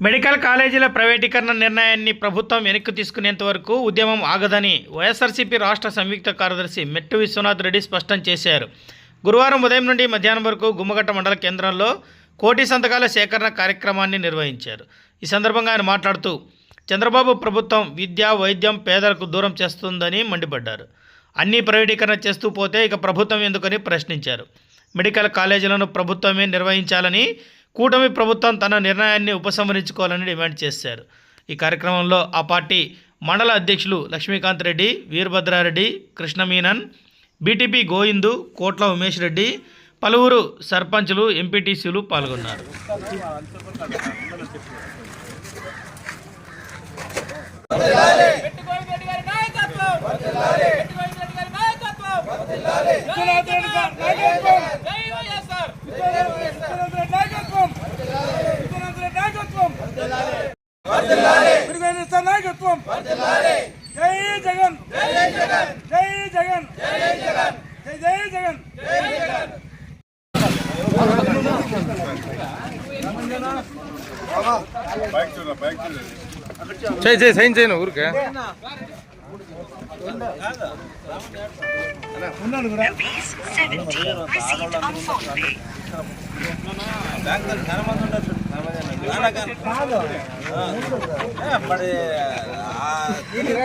Medical కాలేజీల ప్రైవేటీకరణ నిర్ణయాన్ని ప్రభుత్వం వెనక్కి తీసుకునేంత వరకు ఉద్యమం ఆగదని వైఎస్ఆర్సీపీ రాష్ట్ర సంయుక్త కార్యదర్శి మెట్టు విశ్వనాథ్ రెడ్డి స్పష్టం చేశారు. గురువారం ఉదయం నుండి మధ్యాహ్నం వరకు గుమ్మగట్ట మండల కేంద్రంలో కోటి సంతకాల సేకరణ కార్యక్రమాన్ని నిర్వహించారు. ఈ సందర్భంగా ఆయన మాట్లాడుతూ చంద్రబాబు ప్రభుత్వం విద్య వైద్యం పేదలకు దూరం చేస్తుందని మండిపడ్డారు. అన్ని ప్రైవేటీకరణ చేస్తూ పోతే ఇక ప్రభుత్వం ఎందుకని ప్రశ్నించారు. మెడికల్ కాలేజీలను ప్రభుత్వమే నిర్వహించాలని కూటమి ప్రభుత్వం తన నిర్ణయాన్ని ఉపసంహరించుకోవాలని డిమాండ్ చేశారు. ఈ కార్యక్రమంలో ఆ పార్టీ మండల అధ్యక్షులు లక్ష్మీకాంత్ రెడ్డి వీరభద్రారెడ్డి కృష్ణమీనన్ బీటీపీ గోవిందు కోట్ల ఉమేష్ రెడ్డి పలువురు సర్పంచులు ఎంపీటీసీలు పాల్గొన్నారు. నాయకత్వం! జై జగన్ జై జగన్ జై జై జగన్ చేయి చేయి సైన్ చేయను ఊరికే Rupees 70 received on phone pay. మరి